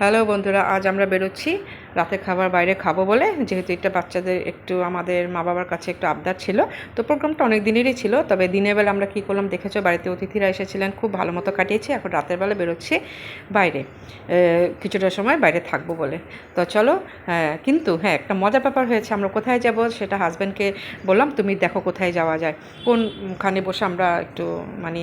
Hello বন্ধুরা আজ আমরা বেরোচ্ছি রাতে খাবার বাইরে খাব বলে, যেহেতু এটা বাচ্চাদের একটু, আমাদের মা বাবার কাছে একটু আবদার ছিল, তো প্রোগ্রামটা অনেক দিনেরই ছিল, তবে দিনের বেলা আমরা কী করলাম দেখেছ, বাড়িতে অতিথিরা এসেছিলেন, খুব ভালো মতো কাটিয়েছি, এখন রাতের বেলা বেরোচ্ছি বাইরে কিছুটা সময় বাইরে থাকব বলে। তো চলো হ্যাঁ কিন্তু হ্যাঁ একটা মজার ব্যাপার হয়েছে, আমরা কোথায় যাব সেটা হাজব্যান্ডকে বললাম, তুমি দেখো কোথায় যাওয়া যায়, কোনখানে বসে আমরা একটু মানে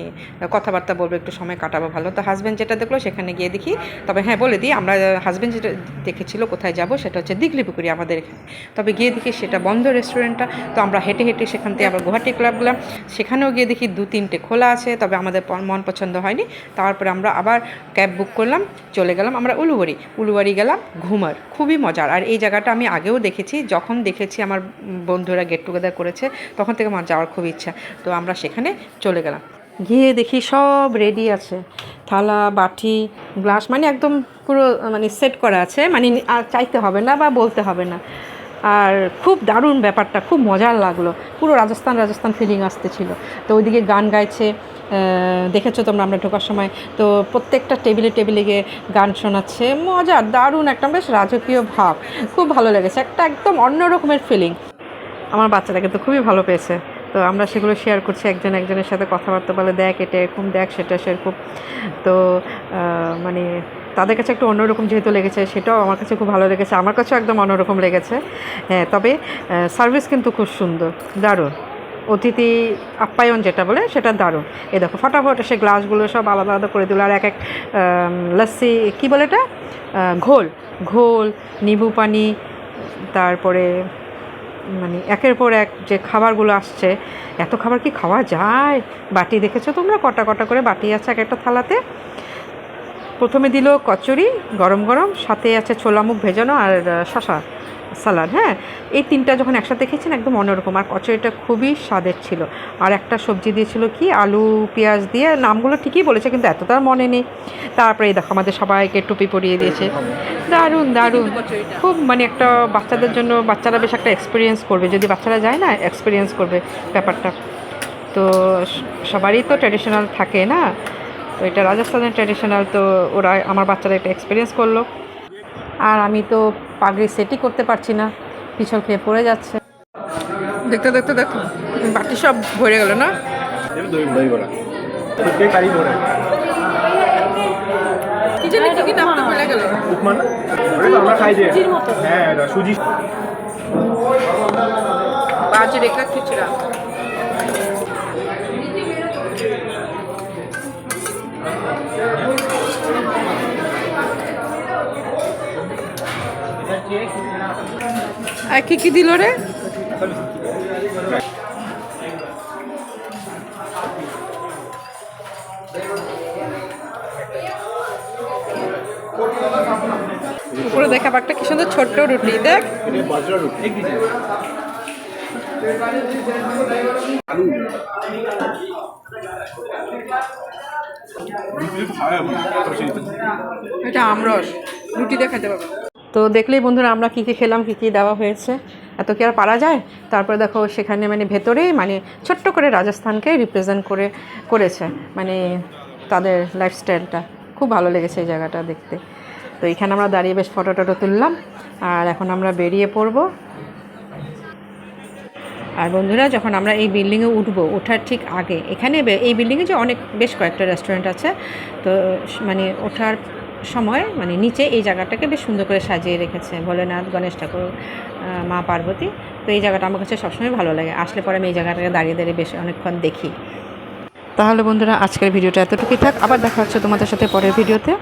কথাবার্তা বলব, একটু সময় কাটাবো ভালো। তো হাজব্যান্ড যেটা দেখল সেখানে গিয়ে দেখি, তবে হ্যাঁ বলে দিই, আমরা হাজব্যান্ড যেটা দেখেছিল কোথায় যাব, সেটা হচ্ছে দিঘলি পুকুরি আমাদের এখানে। তবে গিয়ে দেখি সেটা বন্ধ রেস্টুরেন্টটা তো আমরা হেঁটে হেঁটে সেখান থেকে আবার গুয়াহাটি ক্লাব গেলাম। সেখানেও গিয়ে দেখি দু তিনটে খোলা আছে, তবে আমাদের মন পছন্দ হয়নি। তারপরে আমরা আবার ক্যাব বুক করলাম, চলে গেলাম আমরা উলুবাড়ি। উলুবাড়ি গেলাম ঘুমার, খুবই মজার। আর এই জায়গাটা আমি আগেও দেখেছি, যখন দেখেছি আমার বন্ধুরা গেট টুগেদার করেছে, তখন থেকে আমার যাওয়ার খুব ইচ্ছা। তো আমরা সেখানে চলে গেলাম। গিয়ে দেখি সব রেডি আছে। থালা, বাটি গ্লাস মানে একদম পুরো মানে সেট করা আছে। মানে চাইতে হবে না বা বলতে হবে না। আর খুব দারুণ ব্যাপারটা, খুব মজার লাগল। পুরো রাজস্থান রাজস্থান ফিলিং আসতেছিল। তো ওইদিকে গান গাইছে দেখেছ তোমরা আমরা ঢোকার সময়? তো প্রত্যেকটা টেবিলে টেবিলে গিয়ে গান শোনাচ্ছে। মজার, দারুণ একটা বেশ রাজকীয় ভাব। খুব ভালো লেগেছে। একটা একদম অন্য রকমের ফিলিং আমার বাচ্চাটাকে তো খুবই ভালো পেয়েছে। তো আমরা সেগুলো শেয়ার করছি, একজন একজনের সাথে কথাবার্তা বলে দেখ এটা এরকম, দেখ সেটা সেরকম। তো মানে তাদের কাছে একটু অন্যরকম যেহেতু লেগেছে, সেটাও আমার কাছে খুব ভালো লেগেছে, আমার কাছেও একদম অন্যরকম লেগেছে। হ্যাঁ তবে সার্ভিস কিন্তু খুব সুন্দর, দারুণ। অতিথি আপ্যায়ন যেটা বলে, সেটা দারুণ। এই দেখো, ফটাফট সে গ্লাসগুলো সব আলাদা আলাদা করে দিল, আর এক এক লস্যি কী বলে এটা? ঘোল ঘোল নিবু পানি তারপরে মানে একের পর এক যে খাবারগুলো আসছে, এত খাবার কি খাওয়া যায়? বাটি দেখেছ তোমরা? কটা কটা করে বাটি আছে এক একটা থালাতে। প্রথমে দিল কচুরি, গরম গরম, সাথে আছে ছোলা মুখ ভেজানো আর শশা সালাড হ্যাঁ? এই তিনটা যখন একসাথে খেয়েছেন, একদম অন্যরকম। আর কচুরিটা খুবই স্বাদের ছিল। আর একটা সবজি দিয়েছিল কি? আলু, পেঁয়াজ দিয়ে, নামগুলো ঠিকই বলেছে, কিন্তু এত তার মনে নেই। তারপরে দেখো, আমাদের সবাইকে টুপি পরিয়ে দিয়েছে। দারুণ দারুণ। খুব মানে একটা বাচ্চাদের জন্য বাচ্চারা বেশ একটা এক্সপিরিয়েন্স করবে। যদি বাচ্চারা যায় না এক্সপিরিয়েন্স করবে ব্যাপারটা। তো সবারই তো ট্র্যাডিশনাল থাকে না? তো এটা রাজস্থানের ট্র্যাডিশনাল তো ওরা, আমার বাচ্চারা একটা এক্সপিরিয়েন্স করল। আর আমি তো পাগড়ি সেটই করতে পারছি না, পিছল খেয়ে পড়ে যাচ্ছে। দেখতে দেখতে, দেখো, বাটি সব ভরে গেল না? দই দই বড়া আর কি কি দিল রে? উপরে দেখা একটা কি সুন্দর ছোট্ট রুটি দেখ। এটা আমরস। রুটি দেখাতে খেতে পারব। তো দেখলেই বন্ধুরা আমরা কী কী খেলাম, কী কী দেওয়া হয়েছে, এত কি আর পারা যায়? তারপরে দেখো সেখানে মানে ভেতরেই মানে ছোট্ট করে রাজস্থানকে রিপ্রেজেন্ট করে, করেছে মানে তাদের লাইফস্টাইলটা খুব ভালো লেগেছে এই জায়গাটা দেখতে। তো এখানে আমরা দাঁড়িয়ে বেশ ফটো টটো তুললাম, আর এখন আমরা বেরিয়ে পড়ব। আর বন্ধুরা, যখন আমরা এই বিল্ডিংয়ে উঠবো, ওঠার ঠিক আগে, এখানে এই বিল্ডিংয়ে যে অনেক, বেশ কয়েকটা রেস্টুরেন্ট আছে, তো মানে ওঠার সময় মানে নিচে এই জায়গাটাকে বেশ সুন্দর করে সাজিয়ে রেখেছে ভোলেনাথ, গণেশ ঠাকুর মা পার্বতী। তো এই জায়গাটা আমার কাছে সবসময় ভালো লাগে। আসলে পরে আমি এই জায়গাটাকে দাঁড়িয়ে দাঁড়িয়ে বেশ অনেকক্ষণ দেখি। তাহলে বন্ধুরা, আজকের ভিডিওটা এতটুকুই থাক। আবার দেখা হচ্ছে তোমাদের সাথে পরের ভিডিওতে।